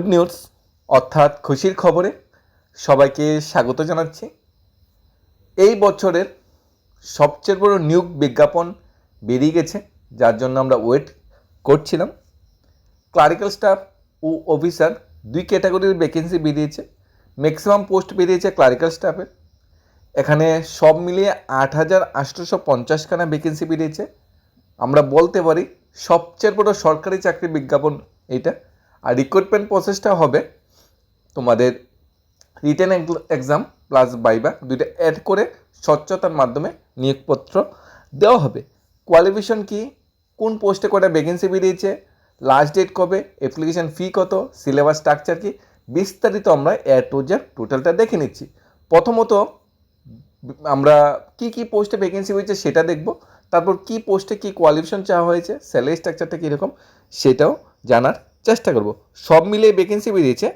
Good news, অর্থাৎ খুশির খবরে সবাইকে স্বাগত জানাচ্ছি। এই বছরের সবচেয়ে বড় নিয়োগ বিজ্ঞাপন বেরিয়ে গেছে, যার জন্য আমরা ওয়েট করছিলাম। ক্লারিক্যাল স্টাফ ও অফিসার দুই ক্যাটাগরির ভ্যাকেন্সি বেরিয়েছে ম্যাক্সিমাম পোস্ট বেরিয়েছে ক্লারিক্যাল স্টাফের এখানে সব মিলিয়ে আট হাজার আটশোশো পঞ্চাশখানা ভ্যাকেন্সি বেরিয়েছে। আমরা বলতে পারি সবচেয়ে বড় সরকারি চাকরি বিজ্ঞাপন এইটা আর রিক্রুটমেন্ট প্রসেসটা হবে তোমাদের রিটেন এক্সাম প্লাস বাইবা দুইটা অ্যাড করে স্বচ্ছতার মাধ্যমে নিয়োগপত্র দেওয়া হবে। কোয়ালিফিকেশন কি? কোন পোস্টে কটা ভ্যাকেন্সি বেরিয়েছে? লাস্ট ডেট কবে? অ্যাপ্লিকেশান ফি কত? সিলেবাস স্ট্রাকচার কি? বিস্তারিত আমরা এ টু জেড টোটালটা দেখে নিচ্ছি। প্রথমত আমরা কি কি পোস্টে ভ্যাকেন্সি হয়েছে সেটা দেখব। তারপর কি পোস্টে কি কোয়ালিফিকেশন চাওয়া হয়েছে স্যালারি স্ট্রাকচারটা কীরকম সেটাও জানার চেষ্টা করব। সব মিলিয়ে ভ্যাকেন্সি বেরিয়েছে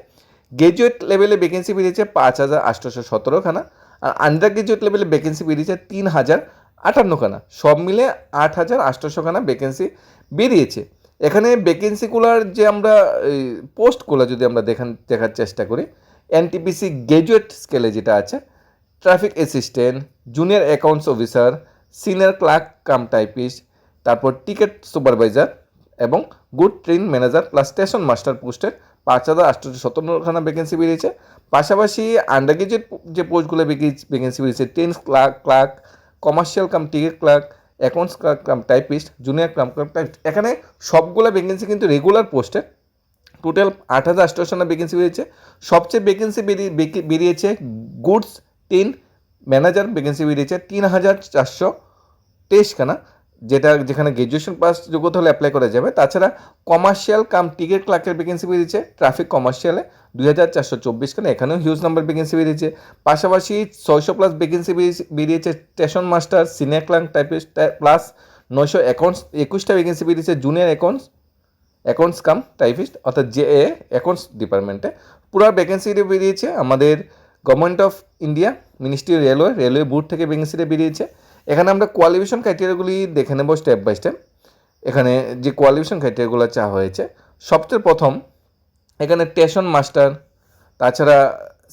গ্র্যাজুয়েট লেভেলে ভ্যাকেন্সি বেরিয়েছে পাঁচ হাজার আটশোশো সতেরোখানা আর আন্ডার গ্র্যাজুয়েট লেভেলে ভ্যাকেন্সি বেরিয়েছে তিন হাজার আটান্নখানা সব মিলে আট হাজার আটশোশোখানা ভ্যাকেন্সি বেরিয়েছে এখানে ভ্যাকেন্সিগুলোর যে আমরা পোস্টগুলো যদি আমরা দেখান, দেখার চেষ্টা করি এনটিপিসি গ্র্যাজুয়েট স্কেলে যেটা আছে traffic assistant junior accounts officer senior clerk cum typist তারপর টিকিট সুপারভাইজার এবং good train manager plus station master পোস্টের পাঁচ হাজার আটশোশো সতেরোখানা ভ্যাকেন্সি বেরিয়েছে। পাশাপাশি আন্ডার গ্রাজুয়েট যে পোস্টগুলো ভ্যাকেন্সি বেরিয়েছে tense clerk clerk commercial cum ticket clerk accounts clerk cum typist junior cum clerk typist এখানে সবগুলো ভ্যাকেন্সি কিন্তু রেগুলার পোস্টে। টোটাল আট হাজার আটশোখানা ভ্যাকেন্সি বেরিয়েছে। সবচেয়ে ভ্যাকেন্সি বেরিয়ে বেরিয়েছে গুডস টেন ম্যানেজার ভ্যাকেন্সি বেরিয়েছে, তিন হাজার চারশো তেইশখানা। যেটা যেখানে গ্র্যাজুয়েশন পাস যোগ্যতা হলে অ্যাপ্লাই করা যাবে, তাছাড়া কমার্শিয়াল কাম টিকিট ক্লার্কের ভ্যাকেন্সি বেরিয়েছে ট্রাফিক কমার্শিয়ালে দুই হাজার চারশো চব্বিশখানা এখানেও হিউজ নাম্বার ভ্যাকেন্সি বেরিয়েছে পাশাপাশি ছয়শো প্লাস ভ্যাকেন্সি বেরিয়েছে station master senior clerk typist plus নয়শো অ্যাকাউন্টস একুশটা ভ্যাকেন্সি বেরিয়েছে junior accounts accounts cum typist অর্থাৎ জে এ। অ্যাকাউন্টস ডিপার্টমেন্টে পুরো ভ্যাকেন্সিটা বেরিয়েছে আমাদের government of India ministry railway railway board থেকে ভ্যাকেন্সিটা বেরিয়েছে এখানে আমরা কোয়ালিফিকেশন ক্রাইটেরিয়াগুলি দেখে নেব স্টেপ বাই স্টেপ এখানে যে কোয়ালিফিকেশন ক্রাইটেরিয়াগুলো চা হয়েছে, সবচেয়ে প্রথম এখানে স্টেশন মাস্টার তাছাড়া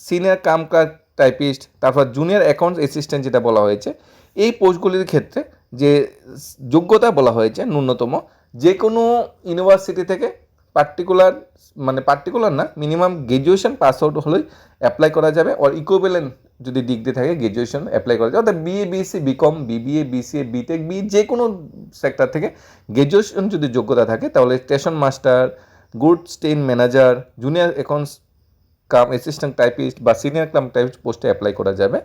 সিনিয়র কাম ক্লার্ক টাইপিস্ট তারপর জুনিয়র অ্যাকাউন্টস অ্যাসিস্ট্যান্ট যেটা বলা হয়েছে, এই পোস্টগুলির ক্ষেত্রে যে যোগ্যতা বলা হয়েছে ন্যূনতম যে কোনো ইউনিভার্সিটি থেকে পার্টিকুলার মানে পার্টিকুলার না মিনিমাম গ্র্যাজুয়েশন পাস আউট হলেই অ্যাপ্লাই করা যাবে আর ইকুইভ্যালেন্ট যদি ডিগ্রি থাকে গ্র্যাজুয়েশন অ্যাপ্লাই করা যায়। অর্থাৎ BA BSc BCom BBA BCA BTech B যে কোনো সেক্টর থেকে গ্র্যাজুয়েশন যদি যোগ্যতা থাকে, তাহলে স্টেশন মাস্টার গুড স্টেন manager junior accounts cum assistant typist বা সিনিয়র কাম টাইপিস্ট পোস্টে অ্যাপ্লাই করা যাবে।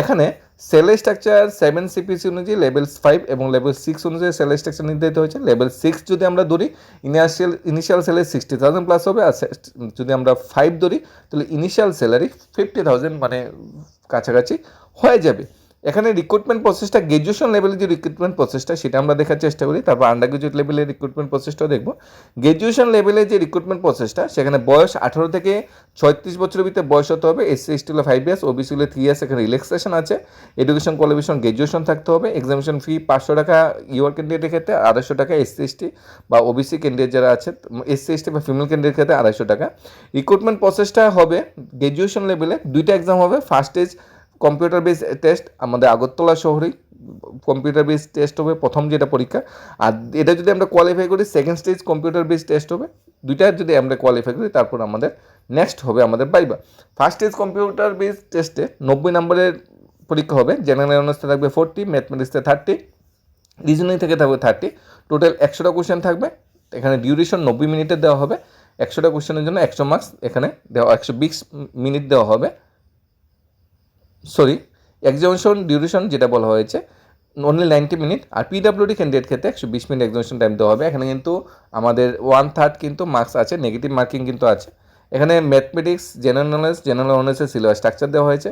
এখানে স্যালারি স্ট্রাকচার সেভেন সিপিসি অনুযায়ী লেভেল ফাইভ এবং লেভেল সিক্স অনুযায়ী স্যালারি স্ট্রাকচার নির্ধারিত হয়েছে। লেভেল সিক্স যদি আমরা ধরি initial initial salary sixty thousand plus হবে, আর যদি আমরা ফাইভ ধরি, তাহলে ইনিশিয়াল স্যালারি ফিফটি থাউজেন্ড মানে কাছাকাছি হয়ে যাবে। এখানে রিক্রুটমেন্ট প্রসেসটা গ্র্যাজুয়েশন লেভেলের যে রিক্রুটমেন্ট প্রসেসটা সেটা আমরা দেখার চেষ্টা করি। তারপর আন্ডার গ্রাজুয়েট লেভেলের রিক্রুটমেন্ট প্রসেসটাও দেখব। গ্র্যাজুয়েশন লেভেলে যে রিক্রুটমেন্ট প্রসেসটা সেখানে বয়স আঠারো থেকে ছয়ত্রিশ বছরের ভিতরে বয়স হতে হবে। এসসি এসটি হলে ফাইভ ইয়ার্স ওবিসি হলে থ্রি ইয়ার্স এখানে রিল্যাক্সেশন আছে। এডুকেশন কোয়ালিফিকেশন গ্র্যাজুয়েশন থাকতে হবে। এক্সামিনেশন ফি পাঁচশো টাকা ইউআর ক্যান্ডিডেটের ক্ষেত্রে আড়াইশো টাকা এসসি এসটি বা ওবিসি ক্যান্ডিডেট যারা আছে এসসি এসটি বা ফিমেল ক্যান্ডিডেট ক্ষেত্রে আড়াইশো টাকা। রিক্রুটমেন্ট প্রসেসটা হবে গ্র্যাজুয়েশন লেভেলে দুইটা এক্সাম হবে। First stage computer base test আমাদের আগরতলা শহরেই কম্পিউটার বেস টেস্ট হবে প্রথম যেটা পরীক্ষা। আর এটা যদি আমরা কোয়ালিফাই করি second stage computer base test হবে। দুইটা যদি আমরা কোয়ালিফাই করি, তারপর আমাদের নেক্সট হবে আমাদের বাইবা ফার্স্ট স্টেজ কম্পিউটার বেস টেস্টে নব্বই নম্বরের পরীক্ষা হবে জেনারেল অনার্সে থাকবে ফোরটি ম্যাথমেটিক্সে থার্টি রিজনিং থেকে থাকবে থার্টি টোটাল একশোটা কোশ্চেন থাকবে। এখানে ডিউরেশন নব্বই মিনিটের দেওয়া হবে। একশোটা কোশ্চেনের জন্য একশো মার্কস এখানে দেওয়া, একশো বিশ মিনিট দেওয়া হবে। সরি এক্সামিনেশন ডিউরেশন যেটা বলা হয়েছে অনলি নাইনটি মিনিট আর পিডাব্লিউডি ক্যান্ডিডেট ক্ষেত্রে একশো বিশ মিনিট এক্সামিনেশন টাইম দেওয়া হবে। এখানে কিন্তু আমাদের ওয়ান থার্ড কিন্তু মার্কস আছে নেগেটিভ মার্কিং কিন্তু আছে। এখানে ম্যাথমেটিক্স জেনারেল নলেজ জেনারেল নলেজের সিলেবাস স্ট্রাকচার দেওয়া হয়েছে।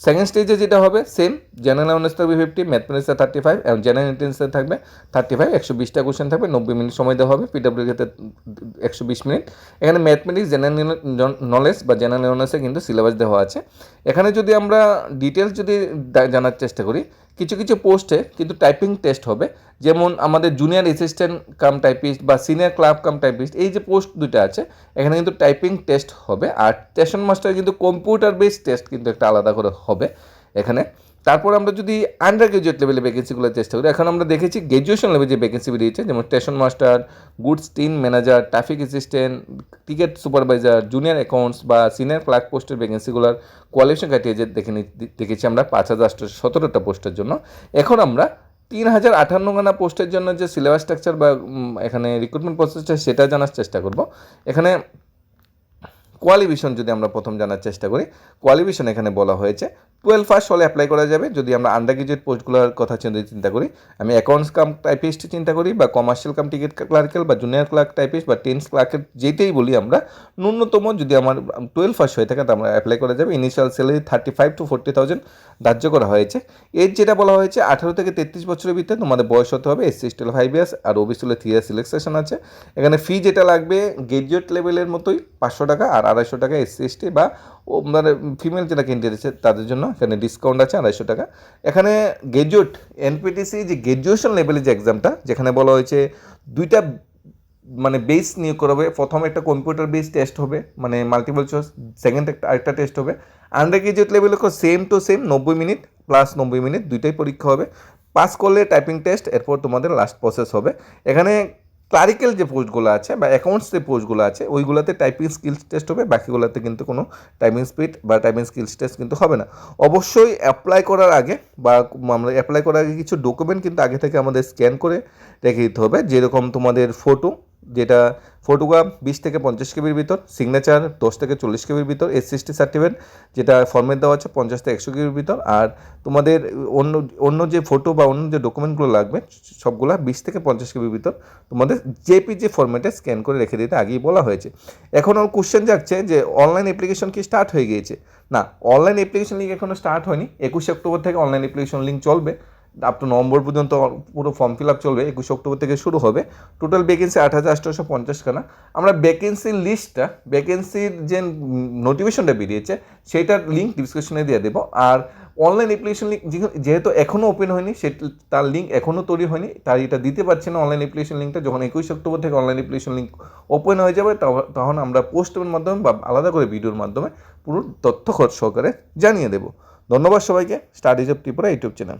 সেকেন্ড স্টেজে যেটা হবে সেম জেনারেল অ্যাওয়ারনেস থাকবে ফিফটি ম্যাথমেটিক্সে থার্টি ফাইভ এবং জেনারেল ইন্টেন্সে থাকবে থার্টি ফাইভ একশো বিশটা কোশ্চেন থাকবে, নব্বই মিনিট সময় দেওয়া হবে পিডাব্লিউ ক্ষেত্রে একশো বিশ মিনিট। এখানে ম্যাথমেটিক্স জেনারেল নলেজ বা জেনারেল অ্যাওয়ারনেসে কিন্তু সিলেবাস দেওয়া আছে। এখানে যদি আমরা ডিটেলস যদি জানার চেষ্টা করি, কিছু কিছু পোস্টে কিন্তু টাইপিং টেস্ট হবে। যেমন আমাদের জুনিয়র অ্যাসিস্ট্যান্ট কাম টাইপিস্ট বা সিনিয়র ক্লাব কাম টাইপিস্ট এই যে পোস্ট দুটো আছে, এখানে কিন্তু টাইপিং টেস্ট হবে। আর স্টেশন মাস্টার কিন্তু কম্পিউটার বেসড টেস্ট কিন্তু একটা আলাদা করে হবে এখানে। তারপর আমরা যদি আন্ডার গ্রাজুয়েট লেভেলে ভ্যাকেন্সিগুলো চেষ্টা করি, এখন আমরা দেখেছি গ্র্যাজুয়েশন লেভেলে যে ভ্যাকেন্সি বেরিয়েছে যেমন station master goods team manager traffic assistant ticket supervisor junior accounts বা সিনিয়র ক্লার্ক পোস্টের ভ্যাকেন্সিগুলোর কোয়ালিফিকেশন ক্রাইটেরিয়া যে দেখে দেখেছি আমরা, পাঁচ হাজার সতেরোটা পোস্টের জন্য। এখন আমরা তিন হাজার আটান্নখানা পোস্টের জন্য যে সিলেবাস স্ট্রাকচার বা এখানে রিক্রুটমেন্ট প্রসেসটা সেটা জানার চেষ্টা করব। এখানে কোয়ালিফিকেশন যদি আমরা প্রথম জানার চেষ্টা করি কোয়ালিফিকেশন এখানে বলা হয়েছে। টুয়েলভ ফার্স্ট হলে অ্যাপ্লাই করা যাবে। যদি আমরা আন্ডার গ্রাজুয়েট পোস্টগুলোর কথা চিন্তা করি, আমি অ্যাকাউন্টস কাম টাইপিস্ট চিন্তা করি বা কমার্শিয়াল কাম টিকিট ক্লার্কেল বা জুনিয়র ক্লার্ক টাইপিস্ট বা টেন্স ক্লার্কের যেটাই বলি আমরা, ন্যূনতম যদি আমার টুয়েলভ ফার্স্ট হয়ে থাকে তা আমরা অ্যাপ্লাই করা যাবে। Initial salary thirty five to forty thousand ধার্য করা হয়েছে। এর যেটা বলা হয়েছে, আঠারো থেকে তেত্রিশ বছরের ভিতরে তোমাদের বয়স হতে হবে। এসসি স্টিল ফাইভ ইয়ার্স আর ওবিসি থ্রি ইয়ার্স সিলেকশন আছে। এখানে ফি যেটা লাগবে গ্রাজুয়েট লেভেলের মতোই পাঁচশো টাকা আর আড়াইশো টাকা এসসি এসটি বা মানে ফিমেল যারা ক্যান্ডিডেট আছে তাদের জন্য এখানে ডিসকাউন্ট আছে আড়াইশো টাকা। এখানে গ্রাজুয়েট এনপিটিসি যে গ্রাজুয়েশন লেভেলের যে এক্সামটা যেখানে বলা হয়েছে দুইটা মানে বেস নিয়ে করাবে প্রথম একটা কম্পিউটার বেস টেস্ট হবে মানে মাল্টিপল চয়েস সেকেন্ড একটা, আরেকটা টেস্ট হবে। আন্ডার গ্রাজুয়েট লেভেলে সেম টু সেম নব্বই মিনিট প্লাস নব্বই মিনিট দুইটাই পরীক্ষা হবে। পাস করলে টাইপিং টেস্ট এরপর তোমাদের লাস্ট প্রসেস হবে। এখানে ক্লারিক্যাল যে পোস্টগুলো আছে বা অ্যাকাউন্টস যে পোস্টগুলো আছে, ওইগুলোতে টাইপিং স্কিলস টেস্ট হবে, বাকিগুলোতে কিন্তু কোনো টাইপিং স্পিড বা টাইপিং স্কিলস টেস্ট কিন্তু হবে না। অবশ্যই অ্যাপ্লাই করার আগে বা আমরা অ্যাপ্লাই করার আগে কিছু ডকুমেন্ট কিন্তু আগে থেকে আমাদের স্ক্যান করে রেখে দিতে হবে। যেরকম তোমাদের ফটো যেটা ফটোগ্রাফ বিশ থেকে পঞ্চাশ কেবির ভিতর সিগনেচার দশ থেকে চল্লিশ কেবির ভিতর এস সিক্সটি সার্টিফিকেট যেটা ফর্মেট দেওয়া আছে পঞ্চাশ থেকে একশো কেবির ভিতর। আর তোমাদের অন্য অন্য যে ফটো বা অন্য যে ডকুমেন্টগুলো লাগবে, সবগুলো বিশ থেকে পঞ্চাশ কেবির ভিতর তোমাদের জেপিজি ফরম্যাটে স্ক্যান করে রেখে দিতে আগেই বলা হয়েছে। এখন ওর কোশ্চেন যাচ্ছে যে অনলাইন অ্যাপ্লিকেশন কি স্টার্ট হয়ে গিয়েছে? না অনলাইন অ্যাপ্লিকেশন লিঙ্ক এখনও স্টার্ট হয়নি। একুশে অক্টোবর থেকে অনলাইন অ্যাপ্লিকেশন লিঙ্ক চলবে। আপ টু নভেম্বর পর্যন্ত পুরো ফর্ম ফিল আপ চলবে, একুশে অক্টোবর থেকে শুরু হবে। টোটাল ভ্যাকেন্সি আট হাজার আটশোশো পঞ্চাশখানা আমরা ভ্যাকেন্সির লিস্টটা ভ্যাকেন্সির যে নোটিফিকেশনটা বেরিয়েছে, সেইটার লিঙ্ক ডিসক্রিপশনে দিয়ে দেবো। আর অনলাইন অ্যাপ্লিকেশন লিঙ্ক যেহেতু এখনও ওপেন হয়নি, সে তার লিঙ্ক এখনও তৈরি হয়নি, তাই এটা দিতে পারছে না অনলাইন অ্যাপ্লিকেশন লিঙ্কটা যখন একুশ অক্টোবর থেকে অনলাইন অ্যাপ্লিকেশন লিঙ্ক ওপেন হয়ে যাবে তখন- আমরা পোস্টের মাধ্যমে বা আলাদা করে ভিডিওর মাধ্যমে পুরো তথ্য খরচ সহকারে জানিয়ে দেবো। ধন্যবাদ সবাইকে। Studies of Tripura YouTube channel.